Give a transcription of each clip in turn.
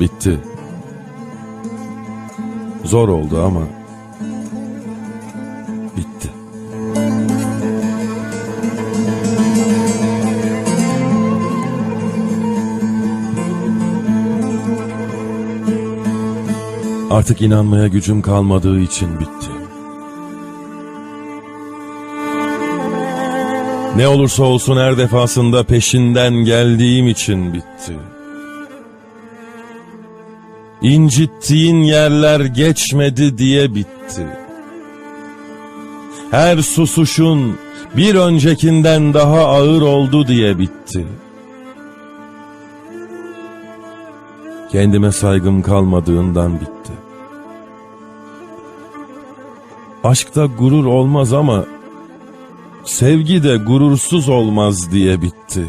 Bitti. Zor oldu ama bitti. Artık inanmaya gücüm kalmadığı için bitti. Ne olursa olsun her defasında peşinden geldiğim için bitti. İncittiğin yerler geçmedi diye bitti. Her susuşun bir öncekinden daha ağır oldu diye bitti. Kendime saygım kalmadığından bitti. Aşkta gurur olmaz ama sevgi de gurursuz olmaz diye bitti.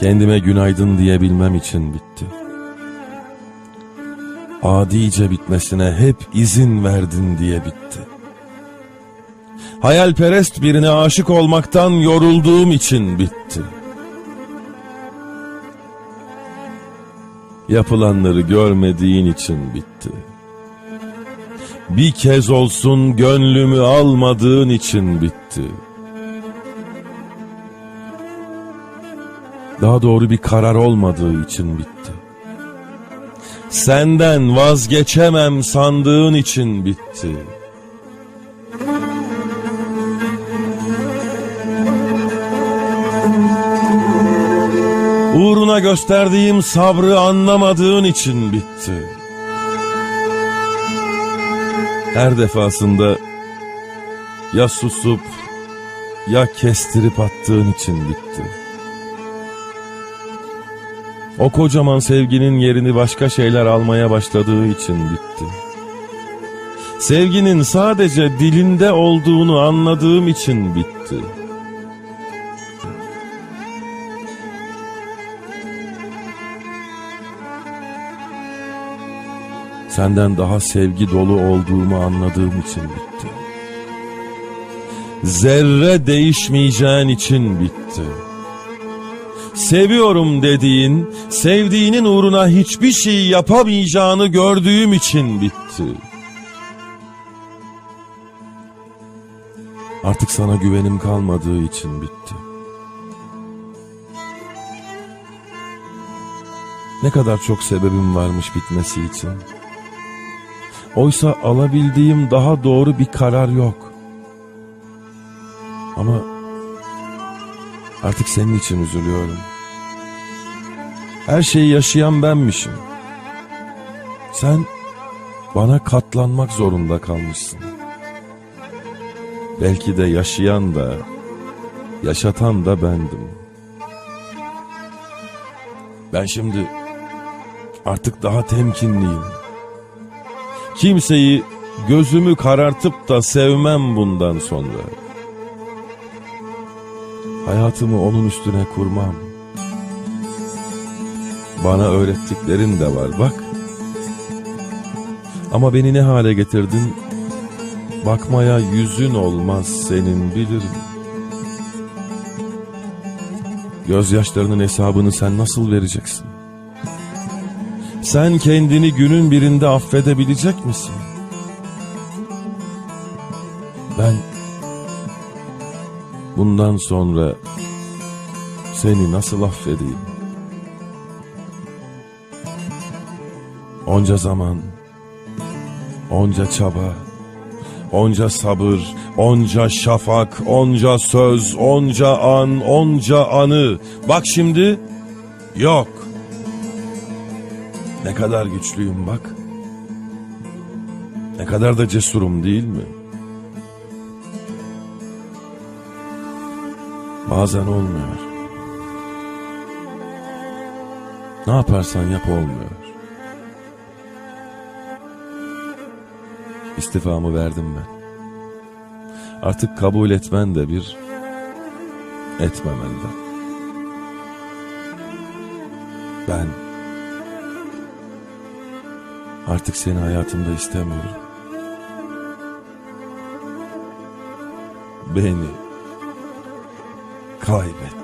Kendime günaydın diyebilmem için bitti. Adice bitmesine hep izin verdin diye bitti. Hayalperest birine aşık olmaktan yorulduğum için bitti. Yapılanları görmediğin için bitti. Bir kez olsun gönlümü almadığın için bitti. Daha doğru bir karar olmadığı için bitti. Senden vazgeçemem sandığın için bitti. Uğruna gösterdiğim sabrı anlamadığın için bitti. Her defasında ya susup ya kestirip attığın için bitti. O kocaman sevginin yerini başka şeyler almaya başladığı için bitti. Sevginin sadece dilinde olduğunu anladığım için bitti. Senden daha sevgi dolu olduğumu anladığım için bitti. Zerre değişmeyeceğin için bitti. Seviyorum dediğin, sevdiğinin uğruna hiçbir şey yapamayacağını gördüğüm için bitti. Artık sana güvenim kalmadığı için bitti. Ne kadar çok sebebim varmış bitmesi için. Oysa alabildiğim daha doğru bir karar yok. Ama artık senin için üzülüyorum. Her şeyi yaşayan benmişim. Sen bana katlanmak zorunda kalmışsın. Belki de yaşayan da, yaşatan da bendim. Ben şimdi artık daha temkinliyim. Kimseyi gözümü karartıp da sevmem bundan sonra. Hayatımı onun üstüne kurmam. Bana öğrettiklerin de var bak. Ama beni ne hale getirdin? Bakmaya yüzün olmaz senin bilirim. Gözyaşlarının hesabını sen nasıl vereceksin? Sen kendini günün birinde affedebilecek misin? Ben bundan sonra seni nasıl affedeyim? Onca zaman, onca çaba, onca sabır, onca şafak, onca söz, onca an, onca anı. Bak şimdi yok. Ne kadar güçlüyüm bak. Ne kadar da cesurum değil mi? Bazen olmuyor. Ne yaparsan yap olmuyor. İstifamı verdim ben. Artık kabul etmen de bir, etmemen de. Ben artık seni hayatımda istemiyorum. Beni خوبه